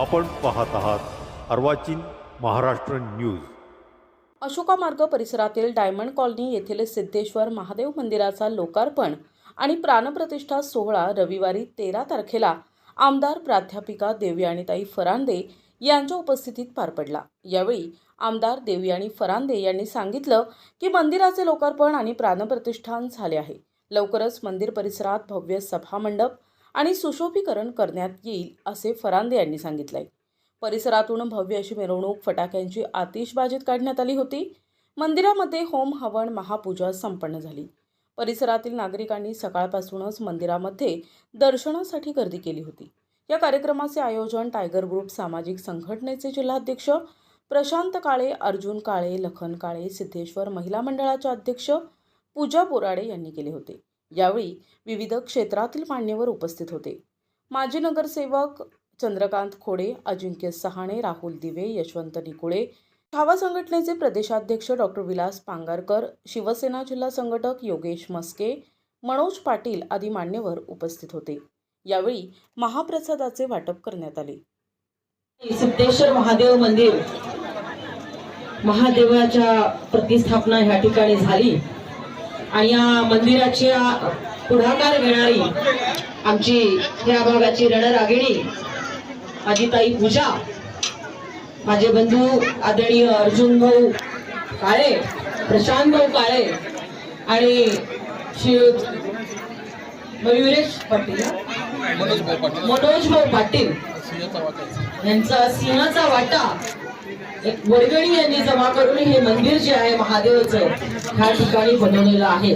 आपण पाहत आहात अर्वाचीन महाराष्ट्र न्यूज. अशोका मार्ग परिसरातील डायमंड कॉलनी येथील सिद्धेश्वर महादेव मंदिराचा लोकार्पण आणि प्राणप्रतिष्ठा सोहळा रविवारी तेरा तारखेला आमदार प्राध्यापिका देवयाणीताई फरांदे यांच्या उपस्थितीत पार पडला. यावेळी आमदार देवयाणी फरांदे यांनी सांगितलं की मंदिराचे लोकार्पण आणि प्राणप्रतिष्ठान झाले आहे. लवकरच मंदिर परिसरात भव्य सभामंडप आणि सुशोभीकरण करण्यात येईल असे फरांदे यांनी सांगितलंय. परिसरातून भव्य अशी मिरवणूक फटाक्यांची आतिषबाजीत काढण्यात आली होती. मंदिरामध्ये होम हवन महापूजा संपन्न झाली. परिसरातील नागरिकांनी सकाळपासूनच मंदिरामध्ये दर्शनासाठी गर्दी केली होती. या कार्यक्रमाचे आयोजन टायगर ग्रुप सामाजिक संघटनेचे जिल्हाध्यक्ष प्रशांत काळे अर्जुन काळे लखन काळे सिद्धेश्वर महिला मंडळाच्या अध्यक्ष पूजा बोराडे यांनी केले होते. यावेळी विविध क्षेत्रातील मान्यवर उपस्थित होते. माजी नगरसेवक चंद्रकांत खोडे अजिंक्य सहाणे राहुल दिवे यशवंत निकुळे छावा संघटनेचे प्रदेशाध्यक्ष डॉक्टर विलास पांगारकर शिवसेना जिल्हा संघटक योगेश मस्के मनोज पाटील आदी मान्यवर उपस्थित होते. यावेळी महाप्रसादाचे वाटप करण्यात आले. सिद्धेश्वर महादेव मंदिर महादेवाच्या प्रतिस्थापना ह्या ठिकाणी झाली. आणि या मंदिराच्या पुढाकार घेणारी आमची या भागाची रणरागिणी माझी ताई पूजा माझे बंधू आदरणीय अर्जुन भाऊ काळे प्रशांत भाऊ काळे आणि श्री मयुरेश पाटील मनोज भाऊ पाटील. यांचा सिंहाचा वाटा एक वर्गणी यांनी जमा करून हे मंदिर जे आहे महादेवाचं ह्या ठिकाणी बनवलेलं आहे.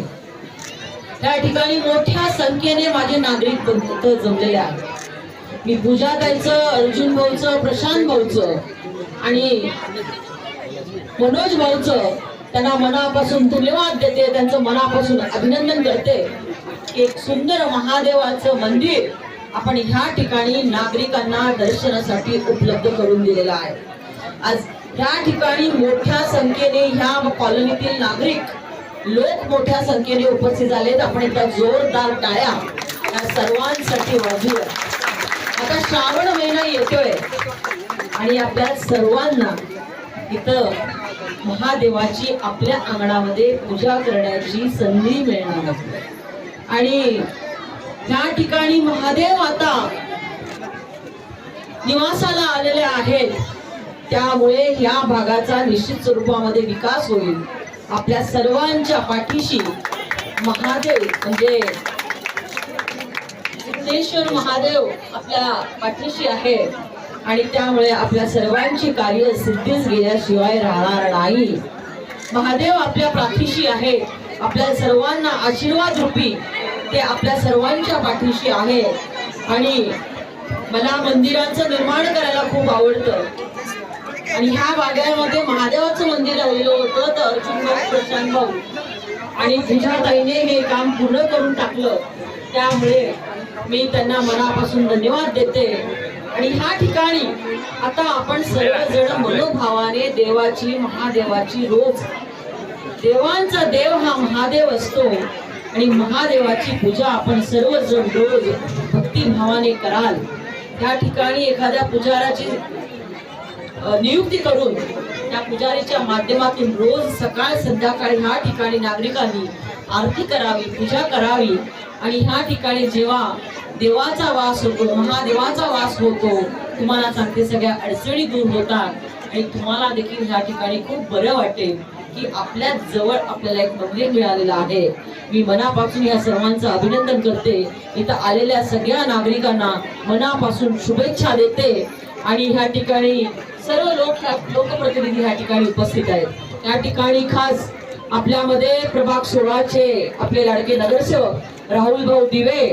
त्या ठिकाणी मोठ्या संख्येने माझे नागरिक जमलेले आहेत. मी पूजाताईचं अर्जुन भाऊचं प्रशांत भाऊचं आणि मनोज भाऊचं त्यांना मनापासून धन्यवाद देते त्यांचं मनापासून अभिनंदन करते. एक सुंदर महादेवाचं मंदिर आपण ह्या ठिकाणी नागरिकांना दर्शनासाठी उपलब्ध करून दिलेलं आहे. आज ह्या ठिकाणी मोठ्या संख्येने ह्या कॉलनीतील नागरिक लोक मोठ्या संख्येने उपस्थित झालेत. आपण एकदा जोरदार टाळ्या या सर्वांसाठी वाजूया आता श्रावण महिना येतोय आणि आपल्या सर्वांना इथं महादेवाची आपल्या अंगणामध्ये पूजा करण्याची संधी मिळणार आहे. आणि त्या ठिकाणी महादेव आता निवासाला आलेले आहेत. त्यामुळे ह्या भागाचा निश्चित स्वरूपामध्ये विकास होईल. आपल्या सर्वांच्या पाठीशी महादेव म्हणजे सिद्धेश्वर महादेव आपल्या पाठीशी आहे. आणि त्यामुळे आपल्या सर्वांची कार्य सिद्धीच गेल्याशिवाय राहणार नाही. महादेव आपल्या पाठीशी आहे. आपल्या सर्वांना आशीर्वाद रूपी ते आपल्या सर्वांच्या पाठीशी आहे. आणि मला मंदिरांचं निर्माण करायला खूप आवडतं. आणि ह्या वाड्यामध्ये महादेवाचं मंदिर राहिलं होतं तर अर्जुन प्रशांत भाऊ आणि पूजाताईने हे काम पूर्ण करून टाकलं. त्यामुळे मी त्यांना मनापासून धन्यवाद देते. आणि ह्या ठिकाणी आता आपण सर्वजण मनोभावाने देवाची महादेवाची रोज देवांचा देव हा महादेव असतो आणि महादेवाची पूजा आपण सर्वजण रोज भक्तिभावाने कराल. त्या ठिकाणी एखाद्या पुजाराची नियुक्ती करून त्या पुजारीच्या माध्यमातून रोज सकाळ संध्याकाळी ह्या ठिकाणी नागरिकांनी आरती करावी पूजा करावी. आणि ह्या ठिकाणी जेव्हा देवाचा वास होतो महादेवाचा वास होतो तुम्हाला सांगते सगळ्या अडचणी दूर होतात. आणि तुम्हाला देखील ह्या ठिकाणी खूप बरं वाटेल की आपल्या जवळ आपल्याला एक मंदिर मिळालेलं आहे. मी मनापासून या सर्वांचं अभिनंदन करते. इथं आलेल्या सगळ्या नागरिकांना मनापासून शुभेच्छा देते. आणि ह्या ठिकाणी सर्व लोक लोकप्रतिनिधी ह्या ठिकाणी उपस्थित आहेत. या ठिकाणी खास आपल्यामध्ये प्रभाग सोळाचे आपले लाडके नगरसेवक राहुल भाऊ दिवे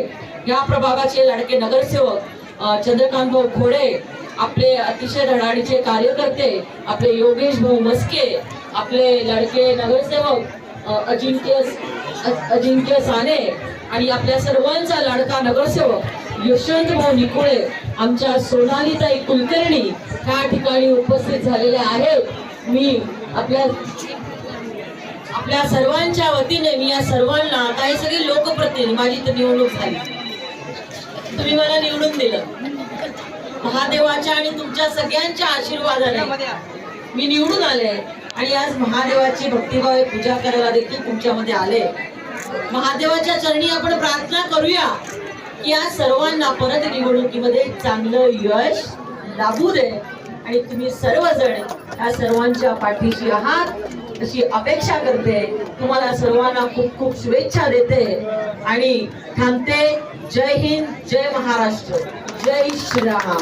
या प्रभागाचे लाडके नगरसेवक चंद्रकांत भाऊ खोडे आपले अतिशय धडाडीचे कार्यकर्ते आपले योगेश भाऊ मस्के आपले लाडके नगरसेवक अजिंक्य अजिंक्य साने आणि आपल्या सर्वांचा लाडका नगरसेवक यशवंतभाऊ निकुळे आमच्या सोनालीताई कुलकर्णी ह्या ठिकाणी उपस्थित झालेल्या आहेत. मी आपल्या आपल्या सर्वांच्या वतीने मी या सर्वांना काही सगळे लोकप्रतिनिधी माझी तर निवडणूक झाली. तुम्ही मला निवडून दिलं. महादेवाच्या आणि तुमच्या सगळ्यांच्या आशीर्वादाने मी निवडून आले आणि आज महादेवाची भक्तिभावे पूजा करायला देखील तुमच्यामध्ये आले महादेवाच्या चरणी आपण प्रार्थना करूया. या सर्वांना परत निवडणुकीमध्ये चांगलं यश लाभू दे. आणि तुम्ही सर्वजण या सर्वांच्या पाठीशी आहात. अशी अपेक्षा करते. तुम्हाला सर्वांना खूप खूप शुभेच्छा देते. आणि थांबते. जय हिंद जय महाराष्ट्र. जय श्रीराम.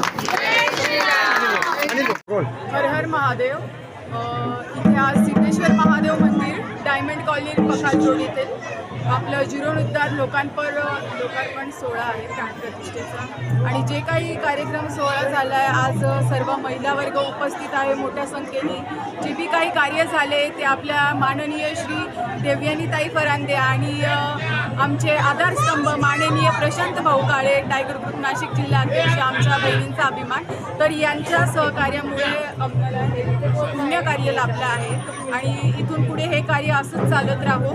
हर हर महादेव. अ, इथे आज सिद्धेश्वर महादेव मंदिर. डायमंड कॉलनी पखाल रोड आपलं जीर्णोद्धार लोकांपर लोकार्पण सोहळा आहे प्राणप्रतिष्ठेचा आणि जे काही कार्यक्रम सोहळा झाला आहे आज सर्व महिला वर्ग उपस्थित आहे मोठ्या संख्येने. जे बी काही कार्य झाले ते आपल्या माननीय श्री देवयानीताई फरांदे आणि आमचे आधारस्तंभ माननीय प्रशांत भाऊ काळे टायगर ग्रुप नाशिक जिल्हा अध्यक्ष आमच्या बहिणींचा अभिमान. तर यांच्या सहकार्यामुळे आपल्याला हे पुण्य कार्य लाभलं आहे. आणि इथून पुढे हे कार्य असंच चालत राहो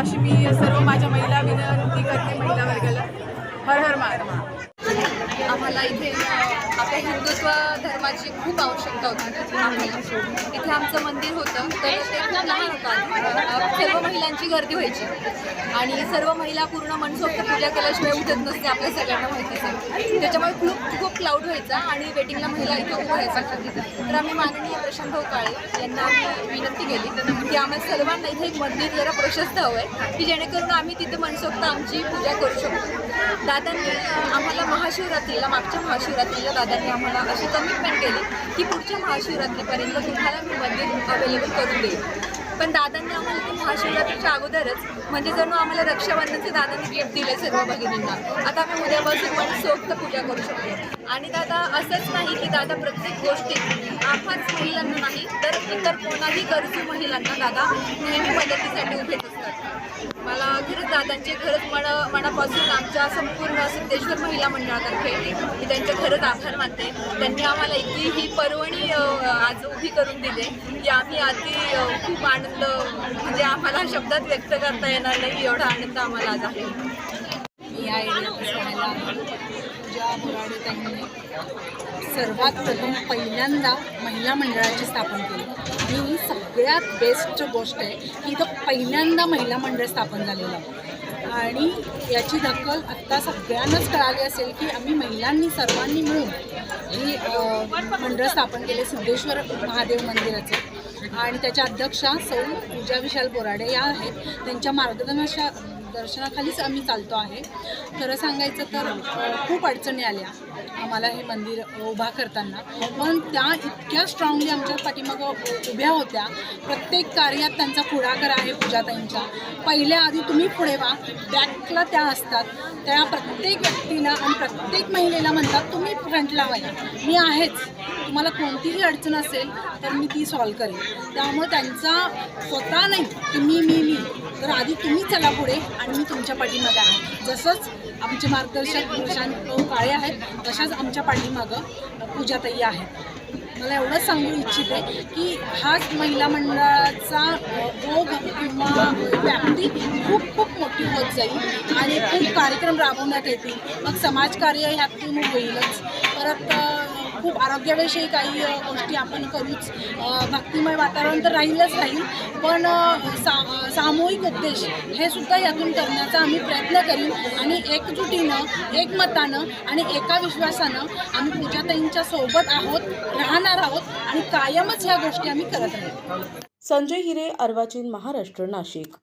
अशी मी सर्व माझ्या महिला विनंती करते महिला वर्गाला. हर हर महादेव आम्हाला इथे आपल्या हिंदुत्व धर्माची खूप आवश्यकता होती. इथे आमचं मंदिर होतं तर ते खूप लहान होतं सर्व महिलांची गर्दी व्हायची. आणि सर्व महिला पूर्ण मनसोक्त पूजा केल्याशिवाय उठत नसते आपल्या सगळ्यांना माहिती आहे त्याच्यामुळे खूप खूप क्लाउड व्हायचा आणि वेटिंगला महिला इथे उभं व्हायचा तर आम्ही माननीय प्रशांत काळे यांना आम्ही विनंती केली की आम्हाला सर्वांना इथे एक मंदिर जरा प्रशस्त हवं आहे की जेणेकरून आम्ही तिथे मनसोक्त आमची पूजा करू शकतो दादांनी आम्हाला महाशिवरात्री महाशिवरात्रीला मागच्या महाशिवरात्रीला दादांनी आम्हाला अशी कमिटमेंट केली की पुढच्या महाशिवरात्रीपर्यंत तुम्हाला मी मंदिर अवेलेबल करून देईल. पण दादांनी आम्हाला ती महाशिवरात्रीच्या अगोदरच म्हणजे जणू आम्हाला रक्षाबंधनचे दादांनी गिफ्ट दिले सर्व भगिनींना आता आम्ही बसून पण सोक्त पूजा करू शकतो. आणि दादा असंच नाही की दादा प्रत्येक गोष्टीत आम्हाच महिलांना नाही तर इतर कोणाही गरजू महिलांना दादा नेहमी मदतीसाठी उभे असतात मला खरंच दादांचे खरंच मन मनापासून आमच्या संपूर्ण सिद्धेश्वर महिला मंडळातर्फे मी त्यांचे खरंच आभार मानते. त्यांनी आम्हाला इतकी ही पर्वणी आज उभी करून दिली की आम्ही अति खूप आनंद म्हणजे आम्हाला शब्दात व्यक्त करता येणार नाही एवढा आनंद आम्हाला आज आहे. या बोराडे त्यांनी सर्वात प्रथम पहिल्यांदा महिला मंडळाची स्थापन केली. आणि सगळ्यात बेस्ट गोष्ट आहे की इथं पहिल्यांदा महिला मंडळ स्थापन झालेलं आहे. आणि याची दखल आत्ता सगळ्यांनाच कळाली असेल की आम्ही महिलांनी सर्वांनी मिळून ही मंडळ स्थापन केले सिद्धेश्वर महादेव मंदिराचे. आणि त्याच्या अध्यक्षा सौ पूजा विशाल बोराडे या आहेत. त्यांच्या मार्गदर्शना दर्शनाखालीच आम्ही चालतो आहे. खरं सांगायचं तर खूप अडचणी आल्या. आम्हाला हे मंदिर उभा करताना. पण त्या इतक्या स्ट्रॉंगली आमच्या पाठीमागं उभ्या होत्या. प्रत्येक कार्यात त्यांचा पुढाकार आहे पूजाताईंच्या पहिल्या आधी तुम्ही पुढे व्हा. बॅकला त्या असतात. त्या प्रत्येक व्यक्तीला आणि प्रत्येक महिलेला म्हणतात तुम्ही फ्रंटला व्हा मी आहेच. तुम्हाला कोणतीही अडचण असेल तर मी ती सॉल्व करेन. त्यामुळे त्यांचा स्वतः नाही की मी मी मी. तर आधी तुम्ही चला पुढे आणि मी तुमच्या पाठीमागे आहे. जसंच आमचे मार्गदर्शक प्रशांत काळे आहेत. तशाच आमच्या पाठीमागं पूजाताई आहेत. मला एवढंच सांगू इच्छिते की हाच महिला मंडळाचा रोग किंवा व्याप्ती खूप खूप मोठी होत जाईल आणि खूप कार्यक्रम राबवण्यात येतील. मग समाजकार्य ह्यातून होईलच. परत खूप आरोग्याविषयी काही गोष्टी आपण करूच. भक्तिमय वातावरण तर राहीलच राहील. पण सा सामूहिक उद्देश हे सुद्धा यातून करण्याचा आम्ही प्रयत्न करीन. आणि एकजुटीनं एकमतानं आणि एका विश्वासानं आम्ही पूजाताईंच्या सोबत आहोत राहणार आहोत आणि कायमच ह्या गोष्टी आम्ही करत आहोत संजय हिरे अर्वाचीन महाराष्ट्र नाशिक.